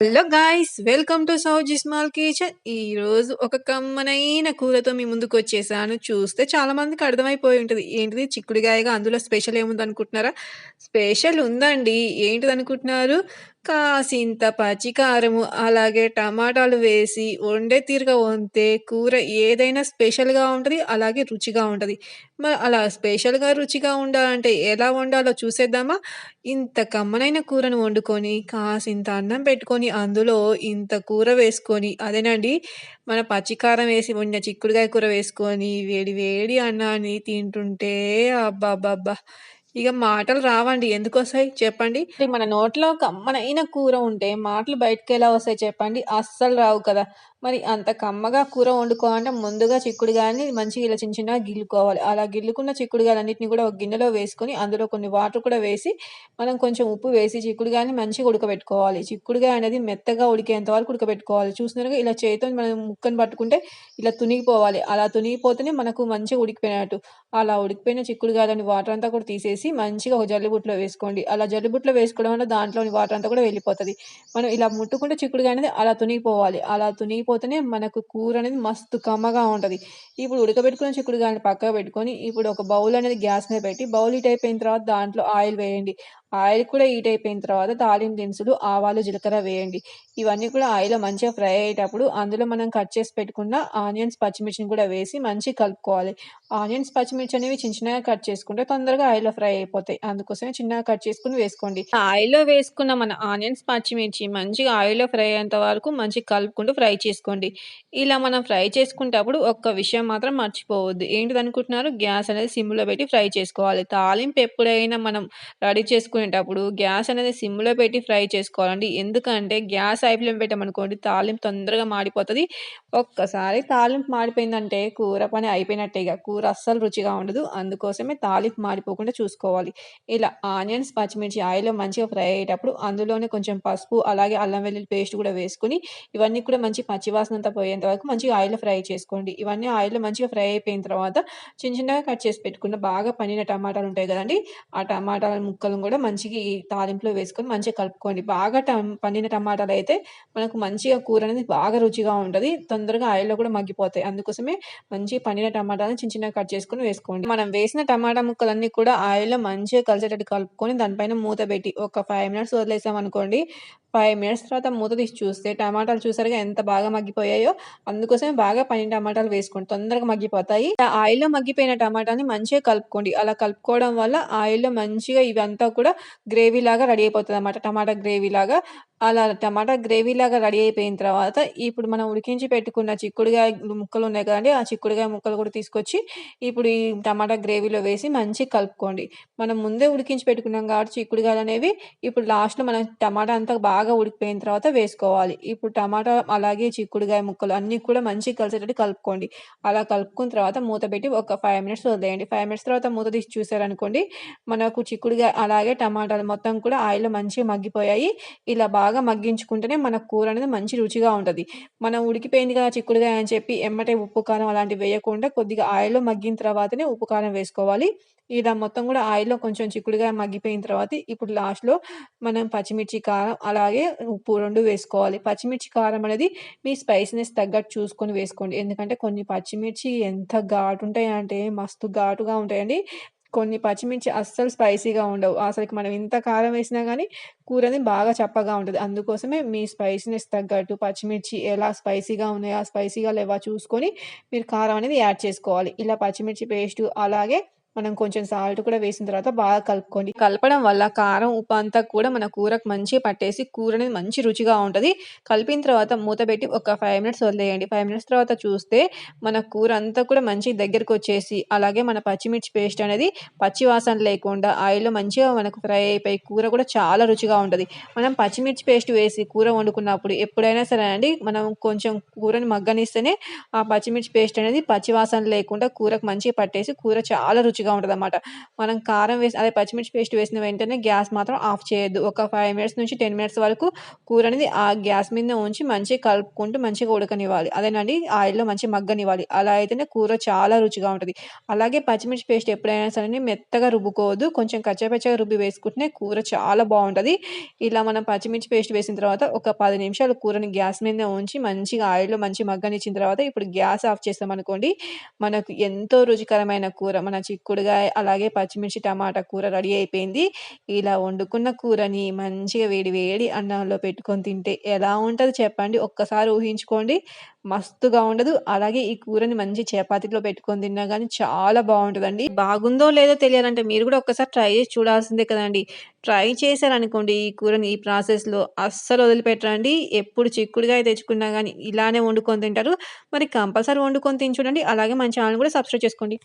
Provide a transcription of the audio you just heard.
Hello guys welcome to Sowji small kitchen. ఈరోజు ఒక కమ్మనైన కూరతో మీ ముందుకు వచ్చేసాను. చూస్తే చాలా మందికి అర్థమైపోయి ఉంటుంది. ఏంటిది? చిక్కుడుగాయగా అందులో స్పెషల్ ఏముంది అనుకుంటున్నారా స్పెషల్ ఉందండి. ఏంటిది అనుకుంటున్నారు కాసింత పచ్చికారము అలాగే టమాటాలు వేసి వండే తీరుగా వండితే కూర ఏదైనా స్పెషల్గా ఉంటుంది అలాగే రుచిగా ఉంటుంది. మరి అలా స్పెషల్గా రుచిగా ఉండాలంటే ఎలా వండాలో చూసేద్దామా? ఇంత కమ్మనైన కూరను వండుకొని కాసింత అన్నం పెట్టుకొని అందులో ఇంత కూర వేసుకొని అదేనండి మన పచ్చికారం వేసి వండిన చిక్కుడుకాయ కూర వేసుకొని వేడి వేడి అన్నాన్ని తింటుంటే అబ్బబ్బబ్బా! ఇక మాటలు రావండి. ఎందుకు వస్తాయి? చెప్పండి. మన నోట్లో కమ్మనైన కూర ఉంటే మాటలు బయటకు ఎలా వస్తాయి చెప్పండి. అస్సలు రావు కదా. మరి అంత కమ్మగా కూర వండుకోవాలంటే ముందుగా చిక్కుడుగాయని మంచిగా ఇలా చిన్న చిన్నగా గిల్లుకోవాలి. అలా గిల్లుకున్న చిక్కుడుగాయలన్నిటిని కూడా ఒక గిన్నెలో వేసుకొని అందులో కొన్ని వాటర్ కూడా వేసి మనం కొంచెం ఉప్పు వేసి చిక్కుడుగాయని మంచిగా ఉడకబెట్టుకోవాలి. చిక్కుడుగాయ అనేది మెత్తగా ఉడికేంత వరకు ఉడకబెట్టుకోవాలి. చూసినారుగా ఇలా చేతితో మనం ముక్కను పట్టుకుంటే ఇలా తునిగిపోవాలి. అలా తునిగిపోతేనే మనకు మంచిగా ఉడికిపోయినట్టు. అలా ఉడికిపోయిన చిక్కుడుగాయలని వాటర్ అంతా కూడా తీసేసి మంచిగా ఒక జల్లిబుట్లో వేసుకోండి. అలా జల్లిబుట్లో వేసుకోవడం వల్ల దాంట్లోని వాటర్ అంతా కూడా వెళ్ళిపోతుంది. మనం ఇలా ముట్టుకుంటే చిక్కుడుగా అనేది అలా తునిగిపోవాలి. అలా తునిగిపోతేనే మనకు కూర అనేది మస్తు కమ్మగా ఉంటుంది. ఇప్పుడు ఉడకబెట్టుకున్న చిక్కుడుగాయని పక్కకు పెట్టుకొని ఇప్పుడు ఒక బౌల్ అనేది గ్యాస్ మీద పెట్టి బౌల్ ఇట్ అయిపోయిన తర్వాత దాంట్లో ఆయిల్ వేయండి. ఆయిల్ కూడా హీట్ అయిపోయిన తర్వాత తాలింపు దినుసులు ఆవాలు జీలకర్ర వేయండి. ఇవన్నీ కూడా ఆయిల్లో మంచిగా ఫ్రై అయ్యేటప్పుడు అందులో మనం కట్ చేసి పెట్టుకున్న ఆనియన్స్ పచ్చిమిర్చిని కూడా వేసి మంచిగా కలుపుకోవాలి. ఆనియన్స్ పచ్చిమిర్చి అనేవి చిన్న చిన్నగా కట్ చేసుకుంటే తొందరగా ఆయిల్లో ఫ్రై అయిపోతాయి. అందుకోసమే చిన్నగా కట్ చేసుకుని వేసుకోండి. ఆయిల్లో వేసుకున్న మన ఆనియన్స్ పచ్చిమిర్చి మంచిగా ఆయిల్లో ఫ్రై అయ్యేంత వరకు మంచిగా కలుపుకుంటూ ఫ్రై చేసుకోండి. ఇలా మనం ఫ్రై చేసుకునేటప్పుడు ఒక్క విషయం మాత్రం మర్చిపోవద్దు. ఏంటిది అనుకుంటున్నారు గ్యాస్ అనేది సిమ్లో పెట్టి ఫ్రై చేసుకోవాలి. తాలింపు ఎప్పుడైనా మనం రెడీ చేసుకుని చేసుకునేటప్పుడు గ్యాస్ అనేది సిమ్లో పెట్టి ఫ్రై చేసుకోవాలండి. ఎందుకంటే గ్యాస్ ఐఫ్లేమ్ పెట్టామనుకోండి తాలింపు తొందరగా మాడిపోతుంది. ఒక్కసారి తాలింపు మాడిపోయిందంటే కూర పని అయిపోయినట్టే ఇక. కూర అస్సలు రుచిగా ఉండదు. అందుకోసమే తాలింపు మాడిపోకుండా చూసుకోవాలి. ఇలా ఆనియన్స్ పచ్చిమిర్చి ఆయిల్లో మంచిగా ఫ్రై అయ్యేటప్పుడు అందులోనే కొంచెం పసుపు అలాగే అల్లం వెల్లుల్లి పేస్ట్ కూడా వేసుకుని ఇవన్నీ కూడా మంచి పచ్చివాసన అంతా పోయేంత వరకు మంచిగా ఆయిల్లో ఫ్రై చేసుకోండి. ఇవన్నీ ఆయిల్లో మంచిగా ఫ్రై అయిపోయిన తర్వాత చిన్న చిన్నగా కట్ చేసి పెట్టుకున్న బాగా పండిన టమాటాలు ఉంటాయి కదండి ఆ టమాటాల ముక్కలను కూడా మంచిగా ఈ తాలింపులో వేసుకొని మంచిగా కలుపుకోండి. బాగా టం పండిన టమాటాలు అయితే మనకు మంచిగా కూర అనేది బాగా రుచిగా ఉంటుంది. తొందరగా ఆయిల్లో కూడా మగ్గిపోతాయి. అందుకోసమే మంచి పండిన టమాటాలను చిన్న చిన్నగా కట్ చేసుకొని వేసుకోండి. మనం వేసిన టమాటా ముక్కలన్నీ కూడా ఆయిల్లో మంచిగా కలిసేటట్టు కలుపుకొని దానిపైన మూత పెట్టి ఒక ఫైవ్ మినిట్స్ వదిలేసాం అనుకోండి. ఫైవ్ మినిట్స్ తర్వాత మూత తీసి చూస్తే టమాటాలు చూసారుగా ఎంత బాగా మగ్గిపోయాయో. అందుకోసమే బాగా పండిన టమాటాలు వేసుకోండి. తొందరగా మగ్గిపోతాయి. ఆయిల్లో మగ్గిపోయిన టమాటాని మంచిగా కలుపుకోండి. అలా కలుపుకోవడం వల్ల ఆయిల్లో మంచిగా ఇవంతా కూడా గ్రేవీ లాగా రెడీ అయిపోతుంది అన్నమాట టమాటా గ్రేవీ లాగా. అలా టమాటా గ్రేవీ లాగా రెడీ అయిపోయిన తర్వాత ఇప్పుడు మనం ఉడికించి పెట్టుకున్న చిక్కుడుగాయ ముక్కలు ఉన్నాయి కదండి ఆ చిక్కుడుగాయ ముక్కలు కూడా తీసుకొచ్చి ఇప్పుడు ఈ టమాటా గ్రేవీలో వేసి మంచిగా కలుపుకోండి. మనం ముందే ఉడికించి పెట్టుకున్నాం కాబట్టి చిక్కుడుగాయలు అనేవి ఇప్పుడు లాస్ట్లో మనం టమాటా అంతా బాగా ఉడికిపోయిన తర్వాత వేసుకోవాలి. ఇప్పుడు టమాటా అలాగే చిక్కుడుగాయ ముక్కలు అన్నీ కూడా మంచి కలిసేటట్టు కలుపుకోండి. అలా కలుపుకున్న తర్వాత మూత పెట్టి ఒక ఫైవ్ మినిట్స్ వదిలేయండి. ఫైవ్ మినిట్స్ తర్వాత మూత తీసి చూసారనుకోండి మనకు చిక్కుడుగాయ అలాగే టమాటాలు మొత్తం కూడా ఆయిల్లో మంచిగా మగ్గిపోయాయి. ఇలా బాగా మగ్గించుకుంటేనే మన కూర అనేది మంచి రుచిగా ఉంటుంది. మనం ఉడికిపోయింది కదా చిక్కుడుగా అని చెప్పి ఎమ్మటే ఉప్పు కారం అలాంటివి వేయకుండా కొద్దిగా ఆయిల్లో మగ్గిన తర్వాతనే ఉప్పు కారం వేసుకోవాలి. ఇలా మొత్తం కూడా ఆయిల్లో కొంచెం చిక్కుడుగా మగ్గిపోయిన తర్వాత ఇప్పుడు లాస్ట్లో మనం పచ్చిమిర్చి కారం అలాగే ఉప్పు రెండు వేసుకోవాలి. పచ్చిమిర్చి కారం అనేది మీ స్పైసీనెస్ తగ్గట్టు చూసుకొని వేసుకోండి. ఎందుకంటే కొన్ని పచ్చిమిర్చి ఎంత ఘాటు ఉంటాయి అంటే మస్తు ఘాటుగా ఉంటాయండి. కొన్ని పచ్చిమిర్చి అస్సలు స్పైసీగా ఉండవు. అసలుకి మనం ఇంత కారం వేసినా కానీ కూర అనేది బాగా చప్పగా ఉంటుంది. అందుకోసమే మీ స్పైసీనెస్ తగ్గట్టు పచ్చిమిర్చి ఎలా స్పైసీగా ఉన్నాయా స్పైసీగా లేవా చూసుకొని మీరు కారం అనేది యాడ్ చేసుకోవాలి. ఇలా పచ్చిమిర్చి పేస్ట్ అలాగే మనం కొంచెం సాల్ట్ కూడా వేసిన తర్వాత బాగా కలుపుకోండి. కలపడం వల్ల కారం ఉప్పు అంతా కూడా మన కూరకు మంచిగా పట్టేసి కూర అనేది మంచి రుచిగా ఉంటుంది. కలిపిన తర్వాత మూత పెట్టి ఒక ఫైవ్ మినిట్స్ వదిలేయండి. ఫైవ్ మినిట్స్ తర్వాత చూస్తే మన కూర అంతా కూడా మంచి దగ్గరకు వచ్చేసి అలాగే మన పచ్చిమిర్చి పేస్ట్ అనేది పచ్చి వాసన లేకుండా ఆయిల్లో మంచిగా మనకు ఫ్రై అయిపోయి కూర కూడా చాలా రుచిగా ఉంటుంది. మనం పచ్చిమిర్చి పేస్ట్ వేసి కూర వండుకున్నప్పుడు ఎప్పుడైనా సరే అండి మనం కొంచెం కూరని మగ్గనిస్తేనే ఆ పచ్చిమిర్చి పేస్ట్ అనేది పచ్చి వాసన లేకుండా కూరకు మంచిగా పట్టేసి కూర చాలా రుచి రుచిగా ఉంటుంది అనమాట మనం కారం వేసి అదే పచ్చిమిర్చి పేస్ట్ వేసిన వెంటనే గ్యాస్ మాత్రం ఆఫ్ చేయొద్దు. ఒక ఫైవ్ మినిట్స్ నుంచి 10 మినిట్స్ వరకు కూర అనేది ఆ గ్యాస్ మీద ఉంచి మంచిగా కలుపుకుంటూ మంచిగా ఉడకనివ్వాలి. అదేనండి ఆయిల్‌లో మంచి మగ్గనివ్వాలి. అలా అయితేనే కూర చాలా రుచిగా ఉంటుంది అలాగే పచ్చిమిర్చి పేస్ట్ ఎప్పుడైనా సరే మెత్తగా రుబ్బుకోవద్దు. కొంచెం కచ్చపచ్చగా రుబ్బి వేసుకుంటేనే కూర చాలా బాగుంటుంది ఇలా మనం పచ్చిమిర్చి పేస్ట్ వేసిన తర్వాత ఒక పది నిమిషాలు కూరని గ్యాస్ మీద ఉంచి మంచిగా ఆయిల్‌లో మంచి మగ్గనిచ్చిన తర్వాత ఇప్పుడు గ్యాస్ ఆఫ్ చేసామనుకోండి, మనకు ఎంతో రుచికరమైన కూర మన చిక్కుడుగాయ అలాగే పచ్చిమిర్చి టమాటా కూర రెడీ అయిపోయింది. ఇలా వండుకున్న కూరని మంచిగా వేడి వేడి అన్నంలో పెట్టుకొని తింటే ఎలా ఉంటుంది చెప్పండి? ఒక్కసారి ఊహించుకోండి. మస్తుగా ఉండదు. అలాగే ఈ కూరని మంచి చపాతీలో పెట్టుకొని తిన్నా కానీ చాలా బాగుంటుందండి బాగుందో లేదో తెలియాలంటే మీరు కూడా ఒక్కసారి ట్రై చేసి చూడాల్సిందే కదండీ! ట్రై చేశారనుకోండి ఈ కూరని ఈ ప్రాసెస్‌లో అస్సలు వదిలిపెట్టరండి. ఎప్పుడు చిక్కుడుగా తెచ్చుకున్నా కానీ ఇలానే వండుకొని తింటారు. మరి కంపల్సరీ వండుకొని తిని చూడండి. అలాగే మన ఛానల్ కూడా సబ్స్క్రైబ్ చేసుకోండి.